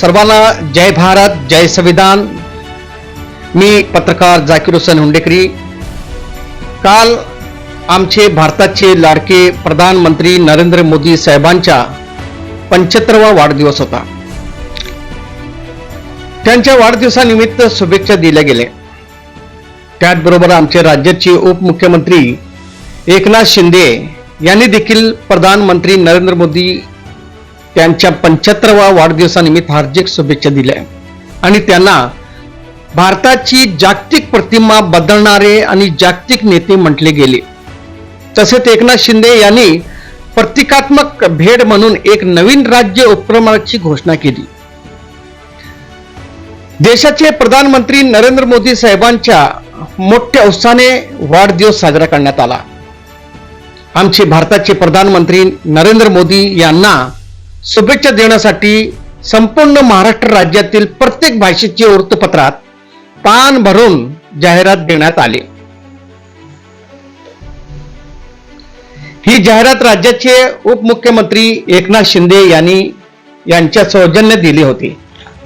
सर्वांना जय भारत जय संविधान. मी पत्रकार जाकीर हुसेन हुंडेकरी. काल आमचे भारताचे लाडके प्रधानमंत्री नरेंद्र मोदी साहेबांचा पंच्याहत्तरवा वाढदिवस होता. त्यांच्या वाढदिवसानिमित्त शुभेच्छा दिल्या गेल्या. त्याचबरोबर आमचे राज्याचे उपमुख्यमंत्री एकनाथ शिंदे यांनी देखील प्रधानमंत्री नरेंद्र मोदी त्यांच्या पंच्याहत्तरवा वाढदिवसानिमित्त हार्दिक शुभेच्छा दिल्या. आणि त्यांना भारताची जागतिक प्रतिमा बदलणारे आणि जागतिक नेते म्हटले गेले. तसेच एकनाथ शिंदे यांनी प्रतिकात्मक भेट म्हणून एक नवीन राज्य उपक्रमाची घोषणा केली. देशाचे प्रधानमंत्री नरेंद्र मोदी साहेबांच्या मोठ्या उत्साहाने वाढदिवस साजरा करण्यात आला. आमचे भारताचे प्रधानमंत्री नरेंद्र मोदी यांना शुभेच्छा देण्यासाठी संपूर्ण महाराष्ट्र राज्यातील प्रत्येक भाषेचे वृत्तपत्रात पान भरून जाहिरात देण्यात आली. ही जाहिरात राज्याचे उपमुख्यमंत्री एकनाथ शिंदे यांनी यांच्या सौजन्य दिली होती.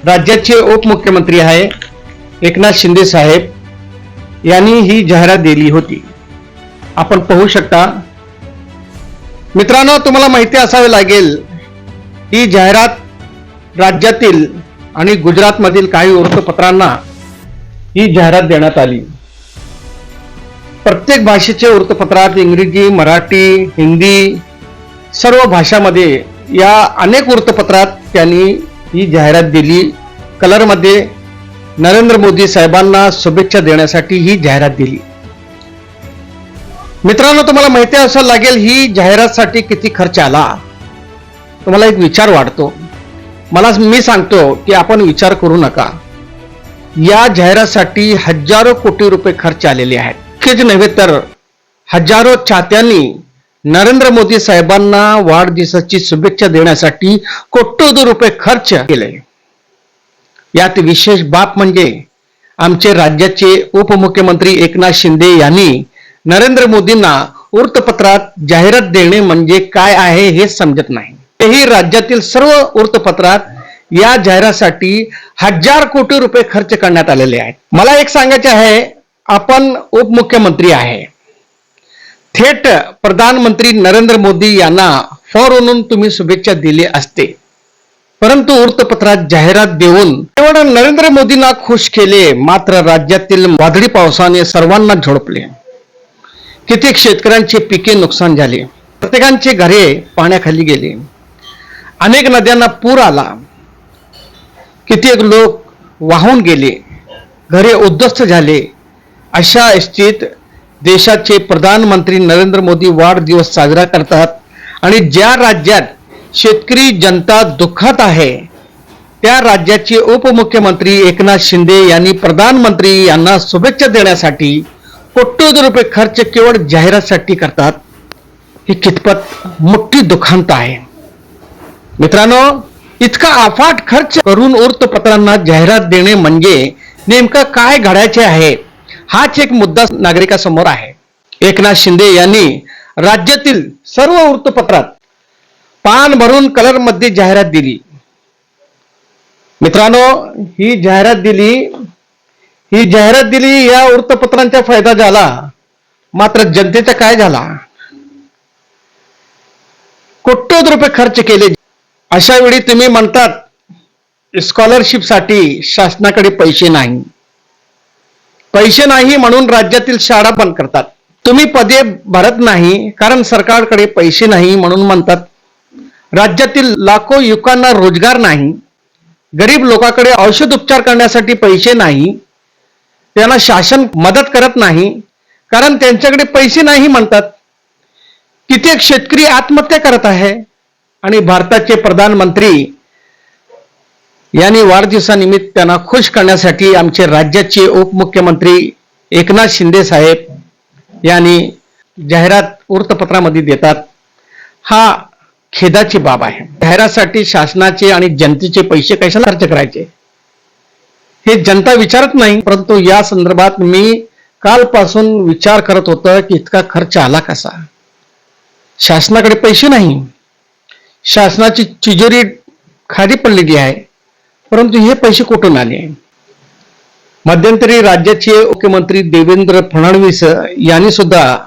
राज्याचे उपमुख्यमंत्री आहे एकनाथ शिंदे साहेब यांनी ही जाहिरात दिली होती. आपण पाहू शकता. मित्रांनो तुम्हाला माहिती असावे लागेल ही जाहिरात राज्यातील आणि गुजरातमधील काही वृत्तपत्रांना ही जाहिरात देण्यात आली. प्रत्येक भाषेचे वृत्तपत्रात इंग्रजी मराठी हिंदी सर्व भाषामध्ये या अनेक वृत्तपत्रात त्यांनी ही जाहिरात दिली. कलरमध्ये नरेंद्र मोदी साहेबांना शुभेच्छा देण्यासाठी ही जाहिरात दिली. मित्रांनो तुम्हाला माहिती असायला लागेल ही जाहिरातसाठी किती खर्च आला. तुम्हाला एक विचार वाटतो मला मी सांगतो की आपण विचार करू नका. या जाहिरातसाठी हजारो कोटी रुपये खर्च आलेले आहेत. इतकेच नव्हे तर हजारो चाहत्यांनी नरेंद्र मोदी साहेबांना वाढदिवसाची शुभेच्छा देण्यासाठी कोट्यवधी रुपये खर्च केले. यात विशेष बाब म्हणजे आमचे राज्याचे उपमुख्यमंत्री एकनाथ शिंदे यांनी नरेंद्र मोदींना वृत्तपत्रात जाहिरात देणे म्हणजे काय आहे हे समजत नाही. तेही राज्यातील सर्व वृत्तपत्रात या जाहिरातीसाठी हजार कोटी रुपये खर्च करण्यात आलेले आहेत. मला एक सांगायचे आहे आपण उपमुख्यमंत्री आहे. थेट प्रधानमंत्री नरेंद्र मोदी यांना फॉरवरून तुम्ही शुभेच्छा दिली असते. परंतु वृत्तपत्रात जाहिरात देऊन केवळ नरेंद्र मोदींना खुश केले मात्र राज्यातील वादळी पावसाने सर्वांना झोडपले. कित्येक शेतकऱ्यांचे पिके नुकसान झाले. प्रत्येकांचे घरे पाण्याखाली गेले. अनेक नद्यांना पूर आला. कित्येक लोक वाहून गेले. घरे उद्ध्वस्त झाले. अशा स्थितीत देशाचे प्रधानमंत्री नरेंद्र मोदी वाढदिवस साजरा करतात आणि ज्या राज्यात शेतकरी जनता दुःखात आहे त्या राज्याचे उपमुख्यमंत्री एकनाथ शिंदे यांनी प्रधानमंत्री यांना शुभेच्छा देण्यासाठी कोट्यवधी रुपये खर्च केवळ जाहिरातीसाठी करतात. ही कितपत मोठी दुखांत आहे. मित्रांनो इतका अफाट खर्च करून वृत्तपत्रांना जाहिरात देणे म्हणजे नेमकं काय घडायचे आहे हाच एक मुद्दा नागरिकासमोर आहे. एकनाथ शिंदे यांनी राज्यातील सर्व वृत्तपत्रात पान भरून कलरमध्ये जाहिरात दिली. मित्रांनो ही जाहिरात दिली ही जाहिरात दिली या वृत्तपत्रांचा फायदा झाला मात्र जनतेचा काय झाला? कोट्यवधी रुपये खर्च केले अशा वेळी तुम्ही म्हणतात स्कॉलरशिपसाठी शासनाकडे पैसे नाही. पैसे नाही म्हणून राज्यातील शाळा बंद करतात. तुम्ही पदे भरत नाही कारण सरकारकडे पैसे नाही म्हणून म्हणतात राज्यातील लाखो युवकांना रोजगार नाही गरीब लोकांकडे औषध उपचार करण्यासाठी पैसे नाही त्यांना शासन मदत करत नाही कारण त्यांच्याकडे पैसे नाही म्हणतात. कित्येक शेतकरी आत्महत्या करत आहे. आणि भारताचे प्रधानमंत्री यांनी वाढदिवसानिमित्त त्यांना खुश करण्यासाठी आमचे राज्याचे उपमुख्यमंत्री एकनाथ शिंदे साहेब यांनी जाहिरात वृत्तपत्रामध्ये देतात हा खेदाची बाब आहे. जाहिरातसाठी शासनाचे आणि जनतेचे पैसे कशाला खर्च करायचे? हे जनता विचारत नाही परंतु या संदर्भात मी कालपासून विचार करत होतं की इतका खर्च आला कसा? शासनाकडे पैसे नाही. शासनाची तिजोरी खाली पडलेली आहे. परंतु हे पैसे कुठून आले? मध्यंतरी राज्याचे मुख्यमंत्री देवेंद्र फडणवीस यांनी सुद्धा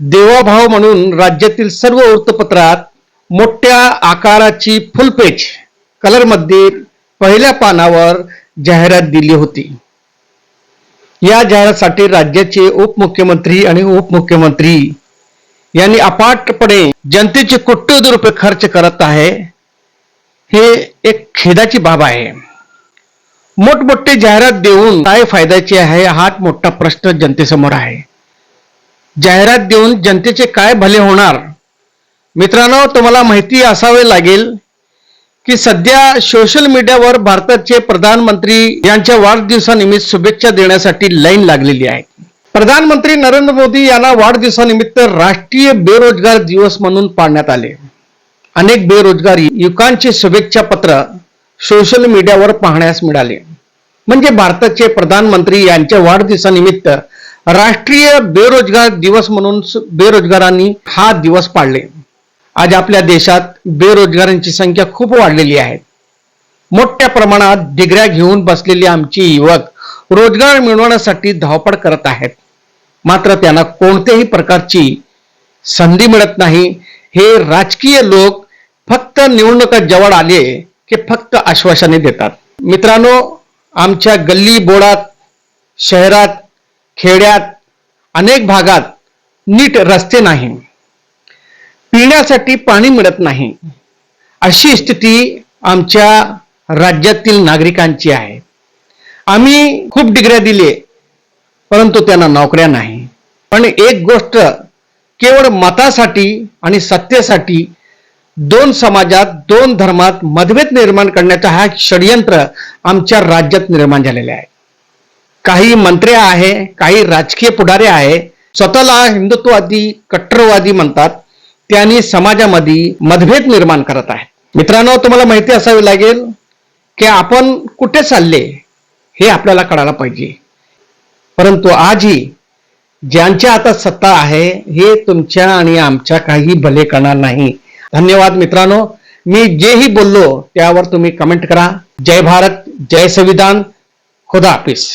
देवाभाव म्हणून राज्यातील सर्व वृत्तपत्रात मोठ्या आकाराची फुलपेज कलरमध्ये पहिल्या पानावर जाहिरात दिली होती. या जाहिरातीसाठी राज्याचे उपमुख्यमंत्री आणि उपमुख्यमंत्री यांनी अपाटपणे जनतेचे कोट्यवधी रुपये खर्च करत आहे हे एक खेदाची बाब आहे. मोठमोठे जाहिरात देऊन काय फायद्याची आहे हा मोठा प्रश्न जनतेसमोर आहे. जाहिरात देऊन जनतेचे काय भले होणार? मित्रांनो तुम्हाला माहिती असावे लागेल की सध्या सोशल मीडियावर भारताचे प्रधानमंत्री यांच्या वाढदिवसानिमित्त शुभेच्छा देण्यासाठी लाईन लागलेली आहे. प्रधानमंत्री नरेंद्र मोदी यांना वाढदिवसानिमित्त राष्ट्रीय बेरोजगार दिवस म्हणून पाळण्यात आले. अनेक बेरोजगार युवकांचे शुभेच्छा पत्र सोशल मीडियावर पाहण्यास मिळाले. म्हणजे भारताचे प्रधानमंत्री यांच्या वाढदिवसानिमित्त राष्ट्रीय बेरोजगार दिवस म्हणून बेरोजगारांनी हा दिवस पाळले. आज आपल्या देशात बेरोजगारांची संख्या खूप वाढलेली आहे. मोठ्या प्रमाणात डिग्र्या घेऊन बसलेले आमचे युवक रोजगार मिळवण्यासाठी धावपळ करत आहेत. मात्र त्यांना कोणत्याही प्रकारची संधी मिळत नाही. हे राजकीय लोक फक्त निवडणुका जवळ आले की फक्त आश्वासने देतात. मित्रांनो आमच्या गल्ली बोडात शहरात खेड्यात अनेक भागात नीट रस्ते नाही. पिण्यासाठी पाणी मिळत नाही. अशी स्थिती आमच्या राज्यातील नागरिकांची आहे. आम्ही खूप डिग्र्या दिले परंतु त्यांना नोकऱ्या नाही. पण एक गोष्ट केवळ मतासाठी आणि सत्तेसाठी दोन समाजात दोन धर्मात मतभेद निर्माण करण्याचा हा षडयंत्र आमच्या राज्यात निर्माण झालेले आहे. काही मंत्री आहे काही राजकीय पुढारे आहे स्वतःला हिंदुत्ववादी कट्टरवादी म्हणतात. त्यांनी समाजामध्ये मतभेद निर्माण करत आहे मित्रांनो तुम्हाला माहिती असावी लागेल की आपण कुठे चालले हे आपल्याला कळायला पाहिजे. परंतु आजही ज्यांच्या आता सत्ता आहे हे तुमच्या आणि आमच्या काही भले करणार नाही. धन्यवाद मित्रांनो. मी जेही बोललो त्यावर तुम्ही कमेंट करा. जय भारत जय संविधान. खुदा हाफिज.